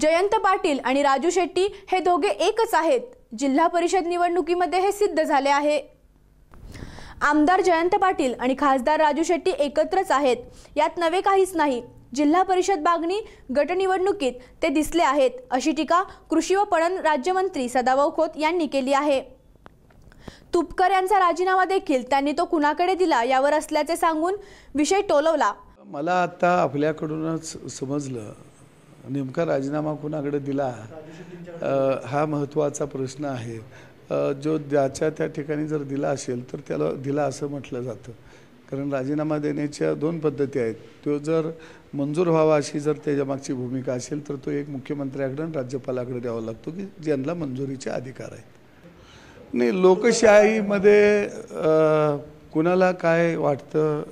जयंत पाटील आणि राजू शेट्टी हे दोघे एकच आहेत. जिल्हा परिषद निवडणुकीमध्ये हे सिद्ध झाले आहे. आमदार जयंत पाटील आणि खासदार राजू शेट्टी एकत्रच आहेत. यात नवे काहीच नाही. जिल्हा परिषद बागणी गटनिवडणुकीत ते दिसले आहेत अशी टीका कृषी व पणन राज्यमंत्री सदाभाऊ खोत यांनी केली आहे. तुपकर यांचा राजीनामा देखील त्यांनी तो कुणाकडे दिला यावर असल्याचे सांगून विषय टोलवला. मला आता आपल्याकडूनच समजलं नेमका राजीनामा कुणाकडे दिला? हा महत्त्वाचा प्रश्न आहे. जो ज्याच्या त्या ठिकाणी जर दिला असेल तर त्याला दिला असं म्हटलं जातं. कारण राजीनामा देण्याच्या दोन पद्धती आहेत. तो जर मंजूर व्हावा अशी जर त्याच्या मागची भूमिका असेल तर तो एक मुख्यमंत्र्याकडे आणि राज्यपालाकडे द्यावा लागतो की ज्यांना मंजुरीचे अधिकार आहेत. नाही लोकशाहीमध्ये कुणाला काय वाटतं?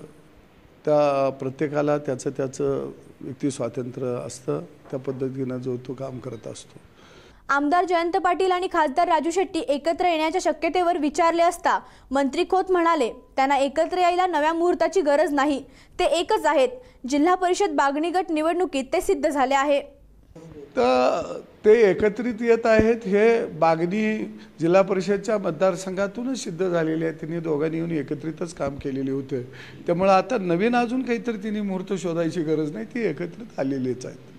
त्या प्रत्येकाला त्याचं त्याचं व्यक्ती स्वातंत्र्य असतं. त्या पद्धतीनं जो तो काम करत असतो. आमदार जयंत पाटील आणि खासदार राजू शेट्टी एकत्र येण्याच्या शक्यतेवर विचारले असता मंत्री खोत म्हणाले त्यांना एकत्र यायला नव्या मुहूर्ताची गरज नाही. ते एकच आहेत. जिल्हा परिषद बागणी गट निवडणुकीत ते सिद्ध झाले आहे. तर ते एकत्रित येत आहेत हे बागणी जिल्हा परिषदच्या मतदारसंघातूनच सिद्ध झालेले आहे तिने दोघांनी येऊन एकत्रितच काम केलेले होते. त्यामुळं आता नवीन अजून काहीतरी तिने मुहूर्त शोधायची गरज नाही ती एकत्रित आलेलीच आहेत.